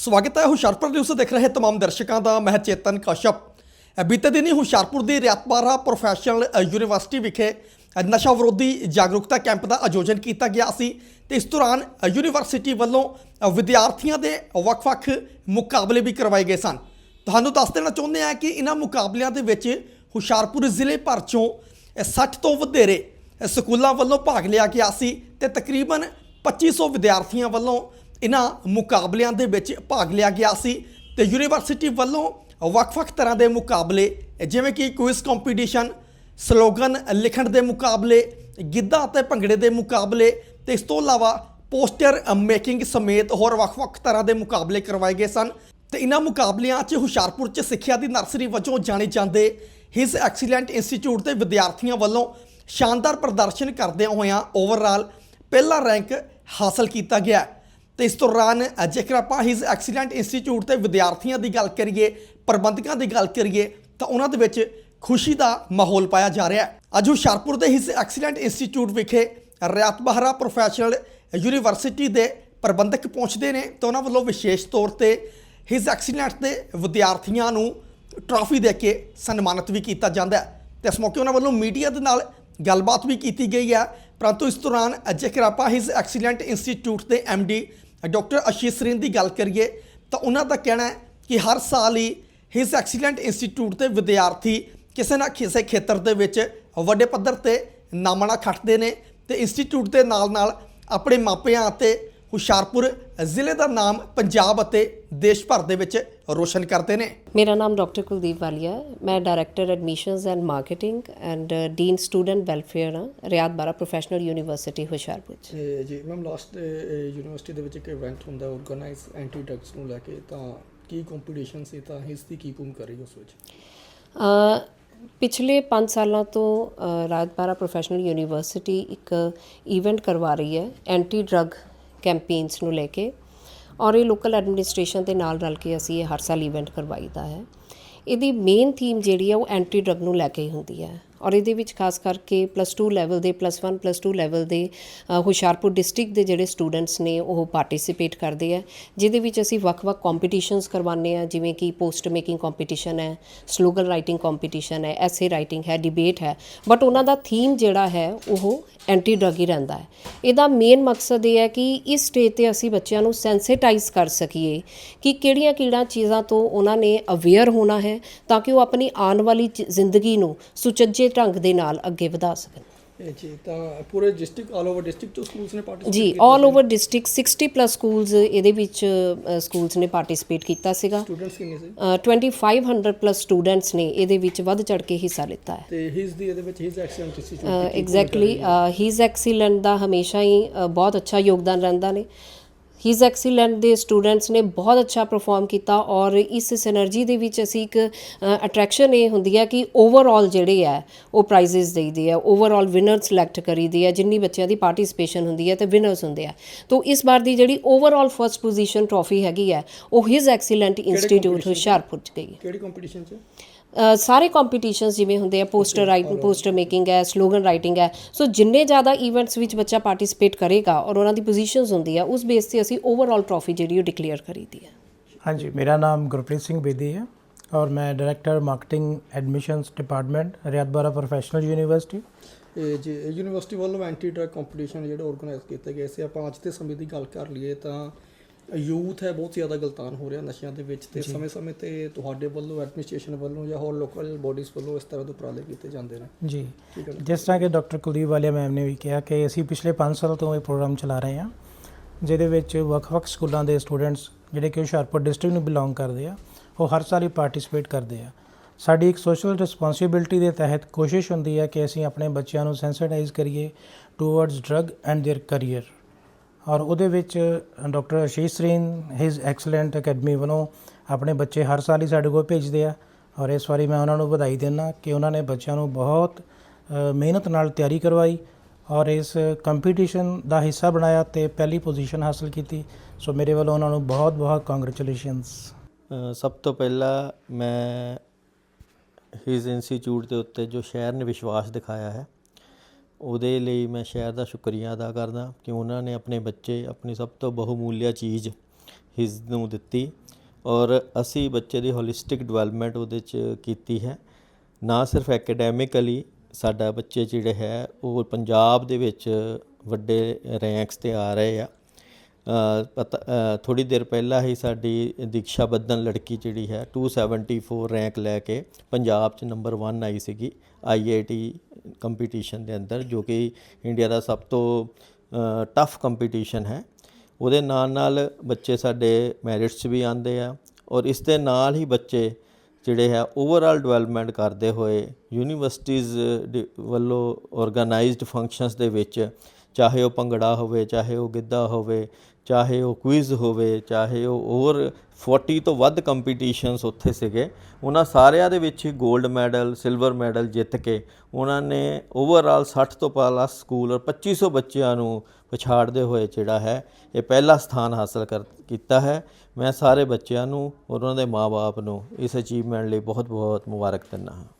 ਸਵਾਗਤ ਹੈ ਹੁਸ਼ਿਆਰਪੁਰ ਨਿਊਜ਼ ਦੇਖ ਰਹੇ ਤਮਾਮ ਦਰਸ਼ਕਾਂ ਦਾ ਮੈਂ ਚੇਤਨ ਕਸ਼ਪ ਬੀਤੇ ਦਿਨੀ ਹੁਸ਼ਿਆਰਪੁਰ ਦੀ ਰਿਆਤਬਾਰਾ ਪ੍ਰੋਫੈਸ਼ਨਲ ਯੂਨੀਵਰਸਿਟੀ ਵਿਖੇ ਨਸ਼ਾ ਵਿਰੋਧੀ ਜਾਗਰੂਕਤਾ ਕੈਂਪ ਦਾ ਆਯੋਜਨ ਕੀਤਾ ਗਿਆ ਸੀ। ਤੇ ਇਸ ਦੌਰਾਨ ਯੂਨੀਵਰਸਿਟੀ ਵੱਲੋਂ ਵਿਦਿਆਰਥੀਆਂ ਦੇ ਵੱਖ-ਵੱਖ ਮੁਕਾਬਲੇ ਵੀ ਕਰਵਾਏ ਗਏ ਸਨ। ਤੁਹਾਨੂੰ ਦੱਸ ਦੇਣਾ ਚਾਹੁੰਦੇ ਹਾਂ ਕਿ ਇਹਨਾਂ ਮੁਕਾਬਲਿਆਂ ਦੇ ਵਿੱਚ ਹੁਸ਼ਿਆਰਪੁਰ ਜ਼ਿਲ੍ਹੇ ਭਰ ਚੋਂ ਅ, 60 ਤੋਂ ਵਧੇਰੇ ਸਕੂਲਾਂ ਵੱਲੋਂ ਭਾਗ ਲਿਆ ਗਿਆ ਸੀ। ਤੇ ਤਕਰੀਬਨ 2500 ਵਿਦਿਆਰਥੀਆਂ ਵੱਲੋਂ ਇਹਨਾਂ ਮੁਕਾਬਲਿਆਂ ਦੇ ਵਿੱਚ ਭਾਗ ਲਿਆ ਗਿਆ ਸੀ ਤੇ ਯੂਨੀਵਰਸਿਟੀ ਵੱਲੋਂ ਵੱਖ-ਵੱਖ ਤਰ੍ਹਾਂ ਦੇ ਮੁਕਾਬਲੇ, ਜਿਵੇਂ ਕਿ ਕੁਇਜ਼ ਕੰਪੀਟੀਸ਼ਨ ਸਲੋਗਨ ਲਿਖਣ ਦੇ ਮੁਕਾਬਲੇ, ਗਿੱਧਾ ਅਤੇ ਭੰਗੜੇ ਦੇ ਮੁਕਾਬਲੇ ਤੇ ਇਸ ਤੋਂ ਇਲਾਵਾ ਪੋਸਟਰ ਮੇਕਿੰਗ ਸਮੇਤ ਹੋਰ ਵੱਖ-ਵੱਖ ਤਰ੍ਹਾਂ ਦੇ ਮੁਕਾਬਲੇ ਕਰਵਾਏ ਗਏ ਸਨ ਤੇ ਇਹਨਾਂ ਮੁਕਾਬਲਿਆਂ 'ਚ ਹੁਸ਼ਿਆਰਪੁਰ 'ਚ ਸਿੱਖਿਆ ਦੀ ਨਰਸਰੀ ਵਜੋਂ ਜਾਣੇ ਜਾਂਦੇ ਹਿਸ ਐਕਸੀਲੈਂਟ ਇੰਸਟੀਚਿਊਟ ਦੇ ਵਿਦਿਆਰਥੀਆਂ ਵੱਲੋਂ ਸ਼ਾਨਦਾਰ ਪ੍ਰਦਰਸ਼ਨ ਕਰਦਿਆਂ ਹੋਇਆਂ ਓਵਰਆਲ ਪਹਿਲਾ ਰੈਂਕ ਹਾਸਲ ਕੀਤਾ ਗਿਆ। ਤੇ ਇਸ ਦੌਰਾਨ ਜੇਕਰ ਆਪਾਂ ਹਿਸ ਐਕਸੀਲੈਂਟ ਇੰਸਟੀਚਿਊਟ ਤੇ ਵਿਦਿਆਰਥੀਆਂ ਦੀ ਗੱਲ ਕਰੀਏ, ਪ੍ਰਬੰਧਕਾਂ ਦੀ ਗੱਲ ਕਰੀਏ, ਤਾਂ ਉਹਨਾਂ ਦੇ ਵਿੱਚ ਖੁਸ਼ੀ ਦਾ ਮਾਹੌਲ ਪਾਇਆ ਜਾ ਰਿਹਾ ਹੈ। ਅੱਜ ਹੁਸ਼ਿਆਰਪੁਰ ਦੇ ਹਿਸ ਐਕਸੀਲੈਂਟ ਇੰਸਟੀਚਿਊਟ ਵਿਖੇ ਰਿਆਤ ਬਹਾਰਾ ਪ੍ਰੋਫੈਸ਼ਨਲ ਯੂਨੀਵਰਸਿਟੀ ਦੇ ਪ੍ਰਬੰਧਕ ਪਹੁੰਚਦੇ ਨੇ ਤਾਂ ਉਹਨਾਂ ਵੱਲੋਂ ਵਿਸ਼ੇਸ਼ ਤੌਰ ਤੇ ਹਿਸ ਐਕਸੀਲੈਂਟ ਦੇ ਵਿਦਿਆਰਥੀਆਂ ਨੂੰ ਟਰਾਫੀ ਦੇ ਕੇ ਸਨਮਾਨਿਤ ਵੀ ਕੀਤਾ ਜਾਂਦਾ ਹੈ। ਤੇ ਇਸ ਮੌਕੇ ਉਹਨਾਂ ਵੱਲੋਂ ਮੀਡੀਆ ਦੇ ਨਾਲ ਗੱਲਬਾਤ ਵੀ ਕੀਤੀ ਗਈ ਹੈ। ਪਰੰਤੂ ਇਸ ਦੌਰਾਨ ਜੇਕਰ ਆਪਾਂ ਹਿਸ ਐਕਸੀਲੈਂਟ ਇੰਸਟੀਚਿਊਟ ਦੇ ਡੀ ਡਾਕਟਰ ਅਸ਼ੀਸ਼ ਸਰੀਨ ਦੀ ਗੱਲ ਕਰੀਏ ਤਾਂ ਉਹਨਾਂ ਦਾ ਕਹਿਣਾ ਹੈ ਕਿ ਹਰ ਸਾਲ ਹੀ ਹਿਸ ਐਕਸੀਲੈਂਟ ਇੰਸਟੀਚਿਊਟ ਦੇ ਵਿਦਿਆਰਥੀ ਕਿਸੇ ਨਾ ਕਿਸੇ ਖੇਤਰ ਦੇ ਵਿੱਚ ਵੱਡੇ ਪੱਧਰ ਤੇ ਨਾਮਣਾ ਖੱਟਦੇ ਨੇ ਤੇ ਇੰਸਟੀਚਿਊਟ ਦੇ ਨਾਲ ਨਾਲ ਆਪਣੇ ਮਾਪਿਆਂ ਅਤੇ ਹੁਸ਼ਿਆਰਪੁਰ ਜ਼ਿਲ੍ਹੇ ਦਾ ਨਾਮ ਪੰਜਾਬ ਅਤੇ ਦੇਸ਼ ਭਰ ਦੇ ਵਿੱਚ ਰੋਸ਼ਨ ਕਰਦੇ ਨੇ। ਮੇਰਾ ਨਾਮ ਡਾਕਟਰ ਕੁਲਦੀਪ ਵਾਲੀਆ ਹੈ। ਮੈਂ director admissions and marketing and dean student welfare ਹਾਂ ਰਿਆਤ ਬਾਰਾ ਪ੍ਰੋਫੈਸ਼ਨਲ ਯੂਨੀਵਰਸਿਟੀ ਹੁਸ਼ਿਆਰਪੁਰ ਜੀ ਮੈਮ ਲਾਸਟ ਯੂਨੀਵਰਸਿਟੀ ਦੇ ਵਿੱਚ ਇੱਕ ਇਵੈਂਟ ਹੁੰਦਾ ਆਰਗੇਨਾਈਜ਼ ਐਂਟੀ ਡਰੱਗਸ ਨੂੰ ਲੈ ਕੇ ਤਾਂ ਕੀ ਕੰਪੀਟੀਸ਼ਨ ਸੀ ਤਾਂ ਇਸ ਦੀ ਕੀ ਭੂਮਿਕਾ ਰਹੀ ਉਸ ਵਿੱਚ? ਅ, ਪਿਛਲੇ 5 ਸਾਲਾਂ ਤੋਂ ਬਾਰਾ ਪ੍ਰੋਫੈਸ਼ਨਲ ਯੂਨੀਵਰਸਿਟੀ ਇੱਕ ਇਵੈਂਟ ਕਰਵਾ ਰਹੀ ਹੈ ਐਂਟੀ ਡਰੱਗ ਕੈਂਪੇਨਸ ਨੂੰ ਲੈ ਕੇ ਔਰ ਇਹ ਲੋਕਲ ਐਡਮਿਨਿਸਟ੍ਰੇਸ਼ਨ ਦੇ ਨਾਲ ਰਲ ਕੇ ਅਸੀਂ ਇਹ ਹਰ ਸਾਲ ਇਵੈਂਟ ਕਰਵਾਈਦਾ ਹੈ। ਇਹਦੀ ਮੇਨ ਥੀਮ ਜਿਹੜੀ ਹੈ ਉਹ ਐਂਟੀ ਡਰੱਗ ਨੂੰ ਲੈ ਕੇ ਹੀ ਹੁੰਦੀ ਹੈ ਔਰ ਇਹਦੇ ਵਿੱਚ ਖਾਸ ਕਰਕੇ ਪਲੱਸ 2 ਲੈਵਲ ਦੇ ਪਲੱਸ 1 ਪਲੱਸ 2 ਲੈਵਲ ਦੇ ਹੁਸ਼ਿਆਰਪੁਰ ਡਿਸਟ੍ਰਿਕਟ ਦੇ ਜਿਹੜੇ ਸਟੂਡੈਂਟਸ ਨੇ ਉਹ ਪਾਰਟਿਸਿਪੇਟ ਕਰਦੇ ਆ, ਜਿਹਦੇ ਵਿੱਚ ਅਸੀਂ ਵੱਖ-ਵੱਖ ਕੰਪੀਟੀਸ਼ਨਸ ਕਰਵਾਉਂਦੇ ਆ, ਜਿਵੇਂ ਕਿ ਪੋਸਟ ਮੇਕਿੰਗ ਕੰਪੀਟੀਸ਼ਨ ਹੈ ਸਲੋਗਨ ਰਾਈਟਿੰਗ ਕੰਪੀਟੀਸ਼ਨ ਹੈ ਐਸੇ ਰਾਈਟਿੰਗ ਹੈ ਡਿਬੇਟ ਹੈ ਬਟ ਉਹਨਾਂ ਦਾ ਥੀਮ ਜਿਹੜਾ ਹੈ ਉਹ ਐਂਟੀ ਡਰੱਗ ਹੀ ਰਹਿੰਦਾ ਹੈ। ਇਹਦਾ ਮੇਨ ਮਕਸਦ ਇਹ ਹੈ ਕਿ ਇਸ ਸਟੇਜ ਤੇ ਅਸੀਂ ਬੱਚਿਆਂ ਨੂੰ ਸੈਂਸਿਟਾਈਜ਼ ਕਰ ਸਕੀਏ ਕਿ ਕਿਹੜੀਆਂ ਕਿਹੜੀਆਂ ਚੀਜ਼ਾਂ ਤੋਂ ਉਹਨਾਂ ਨੇ ਅਵੇਅਰ ਹੋਣਾ ਹੈ ਤਾਂ ਕਿ ਉਹ ਆਪਣੀ ਆਉਣ ਵਾਲੀ ਜ਼ਿੰਦਗੀ ਨੂੰ ਸੁਚੱਜੇ ਢੰਗ ਦੇ ਨਾਲ ਅੱਗੇ ਵਧਾ ਸਕਣ। ਜੀ ਤਾਂ ਪੂਰੇ ਡਿਸਟ੍ਰਿਕਟ ਆਲ ਓਵਰ ਡਿਸਟ੍ਰਿਕਟ ਤੋਂ ਸਕੂਲਸ ਨੇ ਪਾਰਟਿਸਿਪੇਟ ਜੀ all over district 60 plus schools ਇਹਦੇ ਵਿੱਚ ਸਕੂਲਸ ਨੇ ਪਾਰਟਿਸਿਪੇਟ ਕੀਤਾ ਸੀਗਾ। ਸਟੂਡੈਂਟਸ ਕਿੰਨੇ ਸੀ? ਅ, 2500 ਪਲੱਸ ਸਟੂਡੈਂਟਸ ਨੇ ਇਹਦੇ ਵਿੱਚ ਵੱਧ ਚੜ ਕੇ ਹਿੱਸਾ ਲਿੱਤਾ ਹੈ। ਤੇ ਹਿਸ ਦੀ ਇਹਦੇ ਵਿੱਚ ਇੰਸਟੀਚਿਊਟ ਐਗਜ਼ੈਕਟਲੀ ਹੀਜ਼ ਐਕਸੀਲੈਂਟ ਦਾ ਹਮੇਸ਼ਾ ਹੀ ਬਹੁਤ ਅੱਛਾ ਯੋਗਦਾਨ ਰਹਿੰਦਾ ਨੇ। ਹੀਜ਼ ਐਕਸੀਲੈਂਟ ਦੇ ਸਟੂਡੈਂਟਸ ਨੇ ਬਹੁਤ ਅੱਛਾ ਪਰਫਾਰਮ ਕੀਤਾ ਔਰ ਇਸ ਸਿਨਰਜੀ ਦੇ ਵਿੱਚ ਅਸੀਂ ਇੱਕ ਅਟਰੈਕਸ਼ਨ ਇਹ ਹੁੰਦੀ ਹੈ ਕਿ ਓਵਰਆਲ ਜਿਹੜੇ ਆ ਉਹ ਪ੍ਰਾਈਜ਼ਸ ਦੇਈਦੇ ਆ ਓਵਰਆਲ ਵਿਨਰ ਸਿਲੈਕਟ ਕਰੀਦੇ ਆ ਜਿੰਨੀ ਬੱਚਿਆਂ ਦੀ ਪਾਰਟਿਸਿਪੇਸ਼ਨ ਹੁੰਦੀ ਹੈ ਤੇ ਵਿਨਰਸ ਹੁੰਦੇ ਆ। ਤੋਂ ਇਸ ਵਾਰ ਦੀ ਜਿਹੜੀ ਓਵਰਆਲ ਫਰਸਟ ਪੋਜੀਸ਼ਨ ਟਰੋਫੀ ਹੈਗੀ ਹੈ ਉਹ ਹਿਜ਼ ਐਕਸੀਲੈਂਟ ਇੰਸਟੀਚਿਊਟ ਹੁਸ਼ਿਆਰਪੁਰ ਚ ਗਈ। ਕਿਹੜੀ ਕੰਪੀਟੀਸ਼ਨ ਚ? ਸਾਰੇ ਕੰਪੀਟੀਸ਼ਨਸ ਜਿਵੇਂ ਹੁੰਦੇ ਆ ਪੋਸਟਰ ਰਾਈਟਿੰਗ ਪੋਸਟਰ ਮੇਕਿੰਗ ਹੈ ਸਲੋਗਨ ਰਾਈਟਿੰਗ ਹੈ। ਸੋ ਜਿੰਨੇ ਜ਼ਿਆਦਾ ਇਵੈਂਟਸ ਵਿੱਚ ਬੱਚਾ ਪਾਰਟਿਸਿਪੇਟ ਕਰੇਗਾ ਔਰ ਉਹਨਾਂ ਦੀ ਪੋਜੀਸ਼ਨਸ ਹੁੰਦੀ ਆ ਉਸ ਬੇਸ ਤੇ ਅਸੀਂ ਓਵਰਆਲ ਟਰੋਫੀ ਜਿਹੜੀ ਉਹ ਡਿਕਲੇਅਰ ਕਰੀਦੀ ਹੈ। ਹਾਂਜੀ ਮੇਰਾ ਨਾਮ ਗੁਰਪ੍ਰੀਤ ਸਿੰਘ ਬੇਦੀ ਹੈ ਔਰ ਮੈਂ director marketing admissions department Rayat Bahra professional university ਇਹ ਜੀ ਯੂਨੀਵਰਸਿਟੀ ਵੱਲੋਂ ਐਂਟੀ ਡਰੱਗ ਕੰਪੀਟੀਸ਼ਨ ਜਿਹੜਾ ਆਰਗੇਨਾਈਜ਼ ਕੀਤੇ ਗਏ ਸੀ ਆਪਾਂ ਅੱਜ ਦੇ ਸਮੇਂ ਦੀ ਗੱਲ ਕਰ ਲਈਏ ਤਾਂ ਯੂਥ ਹੈ ਬਹੁਤ ਜ਼ਿਆਦਾ ਗਲਤਾਨ ਹੋ ਰਿਹਾ ਨਸ਼ਿਆਂ ਦੇ ਵਿੱਚ ਤੇ ਸਮੇਂ-ਸਮੇਂ ਤੇ ਤੁਹਾਡੇ ਵੱਲੋਂ ਐਡਮਿਨਿਸਟ੍ਰੇਸ਼ਨ ਵੱਲੋਂ ਜਾਂ ਹੋਰ ਲੋਕਲ ਬੋਡੀਜ਼ ਵੱਲੋਂ ਇਸ ਤਰ੍ਹਾਂ ਦੇ ਉਪਰਾਲੇ ਕੀਤੇ ਜਾਂਦੇ ਨੇ ਜੀ ਠੀਕ ਹੈ ਨਾ? ਜਿਸ ਤਰ੍ਹਾਂ ਕਿ ਡਾਕਟਰ ਕੁਲਦੀਪ ਵਾਲੀਆ ਮੈਮ ਨੇ ਵੀ ਕਿਹਾ ਕਿ ਅਸੀਂ ਪਿਛਲੇ 5 ਸਾਲ ਤੋਂ ਇਹ ਪ੍ਰੋਗਰਾਮ ਚਲਾ ਰਹੇ ਹਾਂ ਜਿਹਦੇ ਵਿੱਚ ਵੱਖ-ਵੱਖ ਸਕੂਲਾਂ ਦੇ ਸਟੂਡੈਂਟਸ ਜਿਹੜੇ ਕਿ ਹੁਸ਼ਿਆਰਪੁਰ ਡਿਸਟ੍ਰਿਕਟ ਨੂੰ ਬਿਲੋਂਗ ਕਰਦੇ ਆ ਉਹ ਹਰ ਸਾਲ ਹੀ ਪਾਰਟਿਸਿਪੇਟ ਕਰਦੇ ਆ ਸਾਡੀ ਇੱਕ ਸੋਸ਼ਲ ਰਿਸਪੌਂਸਿਬਿਲਟੀ ਦੇ ਤਹਿਤ ਕੋਸ਼ਿਸ਼ ਹੁੰਦੀ ਹੈ ਕਿ ਅਸੀਂ ਆਪਣੇ ਬੱਚਿਆਂ ਨੂੰ ਸੈਂਸਿਟਾਈਜ਼ ਕਰੀਏ towards drug and their career ਔਰ ਉਹਦੇ ਵਿੱਚ doctor Ashish Sarin his excellent academy ਵੱਲੋਂ ਆਪਣੇ ਬੱਚੇ ਹਰ ਸਾਲ ਹੀ ਸਾਡੇ ਕੋਲ ਭੇਜਦੇ ਆ। ਔਰ ਇਸ ਵਾਰੀ ਮੈਂ ਉਹਨਾਂ ਨੂੰ ਵਧਾਈ ਦਿੰਦਾ ਕਿ ਉਹਨਾਂ ਨੇ ਬੱਚਿਆਂ ਨੂੰ ਬਹੁਤ ਮਿਹਨਤ ਨਾਲ ਤਿਆਰੀ ਕਰਵਾਈ ਔਰ ਇਸ ਕੰਪੀਟੀਸ਼ਨ ਦਾ ਹਿੱਸਾ ਬਣਾਇਆ ਤੇ ਪਹਿਲੀ ਪੋਜੀਸ਼ਨ ਹਾਸਲ ਕੀਤੀ। ਸੋ ਮੇਰੇ ਵੱਲੋਂ ਉਹਨਾਂ ਨੂੰ ਬਹੁਤ ਬਹੁਤ ਕੰਗ੍ਰੈਚੁਲੇਸ਼ਨਸ ਸਭ ਤੋਂ ਪਹਿਲਾਂ ਮੈਂ ਹਿਸ ਇੰਸਟੀਚਿਊਟ ਦੇ ਉੱਤੇ ਜੋ ਸ਼ਹਿਰ ਨੇ ਵਿਸ਼ਵਾਸ ਦਿਖਾਇਆ ਹੈ ਉਹਦੇ ਲਈ ਮੈਂ ਸ਼ਹਿਰ ਦਾ ਸ਼ੁਕਰੀਆ ਅਦਾ ਕਰਦਾ ਕਿ ਉਹਨਾਂ ਨੇ ਆਪਣੇ ਬੱਚੇ, ਆਪਣੀ ਸਭ ਤੋਂ ਬਹੁਮੂਲਿਆ ਚੀਜ਼ ਹਿਜ਼ ਨੂੰ ਦਿੱਤੀ ਔਰ ਅਸੀਂ ਬੱਚੇ ਦੀ ਹੋਲਿਸਟਿਕ ਡਿਵੈਲਪਮੈਂਟ ਉਹਦੇ ਚ ਕੀਤੀ ਹੈ। ਨਾ ਸਿਰਫ ਐਕੈਡੈਮਿਕਲੀ ਸਾਡਾ ਬੱਚੇ ਜਿਹੜੇ ਹੈ, ਉਹ ਪੰਜਾਬ ਦੇ ਵਿੱਚ ਵੱਡੇ ਰੈਂਕਸ ਤੇ ਆ ਰਹੇ ਆ। ਪਤਾ ਥੋੜੀ ਦੇਰ ਪਹਿਲਾਂ ਹੀ ਸਾਡੀ ਦੀਕਸ਼ਾ ਬੱਦਨ ਲੜਕੀ ਜਿਹੜੀ ਹੈ 274 ਰੈਂਕ ਲੈ ਕੇ ਪੰਜਾਬ 'ਚ ਨੰਬਰ 1 ਆਈ ਸੀਗੀ ਆਈਆਈਟੀ ਕੰਪੀਟੀਸ਼ਨ ਦੇ ਅੰਦਰ, ਜੋ ਕਿ ਇੰਡੀਆ ਦਾ ਸਭ ਤੋਂ ਟਫ ਕੰਪੀਟੀਸ਼ਨ ਹੈ। ਉਹਦੇ ਨਾਲ ਨਾਲ ਬੱਚੇ ਸਾਡੇ ਮੈਰਿਟਸ 'ਚ ਵੀ ਆਉਂਦੇ ਆ ਔਰ ਇਸ ਦੇ ਨਾਲ ਹੀ ਬੱਚੇ ਜਿਹੜੇ ਹੈ ਓਵਰਆਲ ਡਿਵੈਲਪਮੈਂਟ ਕਰਦੇ ਹੋਏ ਯੂਨੀਵਰਸਿਟੀਜ਼ ਵੱਲੋਂ ਆਰਗੇਨਾਈਜ਼ਡ ਫੰਕਸ਼ਨਸ ਦੇ ਵਿੱਚ ਚਾਹੇ ਉਹ ਭੰਗੜਾ ਹੋਵੇ, ਚਾਹੇ ਉਹ ਗਿੱਧਾ ਹੋਵੇ ਚਾਹੇ ਉਹ ਕੁਇਜ਼ ਹੋਵੇ, ਚਾਹੇ ਉਹ ਹੋਰ 40 ਤੋਂ ਵੱਧ ਕੰਪੀਟੀਸ਼ਨਸ ਉੱਥੇ ਸੀਗੇ, ਉਹਨਾਂ ਸਾਰਿਆਂ ਦੇ ਵਿੱਚ ਹੀ 골ਡ ਮੈਡਲ ਸਿਲਵਰ ਮੈਡਲ ਜਿੱਤ ਕੇ ਉਹਨਾਂ ਨੇ ਓਵਰਆਲ 60 ਤੋਂ ਪਲੱਸ ਸਕੂਲ ਔਰ 2500 ਬੱਚਿਆਂ ਨੂੰ ਪਛਾੜਦੇ ਹੋਏ ਜਿਹੜਾ ਹੈ, ਇਹ ਪਹਿਲਾ ਸਥਾਨ ਹਾਸਲ ਕਰ ਕੀਤਾ ਹੈ। ਮੈਂ ਸਾਰੇ ਬੱਚਿਆਂ ਨੂੰ ਔਰ ਉਹਨਾਂ ਦੇ ਮਾਪੇ ਨੂੰ ਇਸ ਅਚੀਵਮੈਂਟ ਲਈ ਬਹੁਤ ਬਹੁਤ ਮੁਬਾਰਕ ਦਿੰਦਾ ਹਾਂ।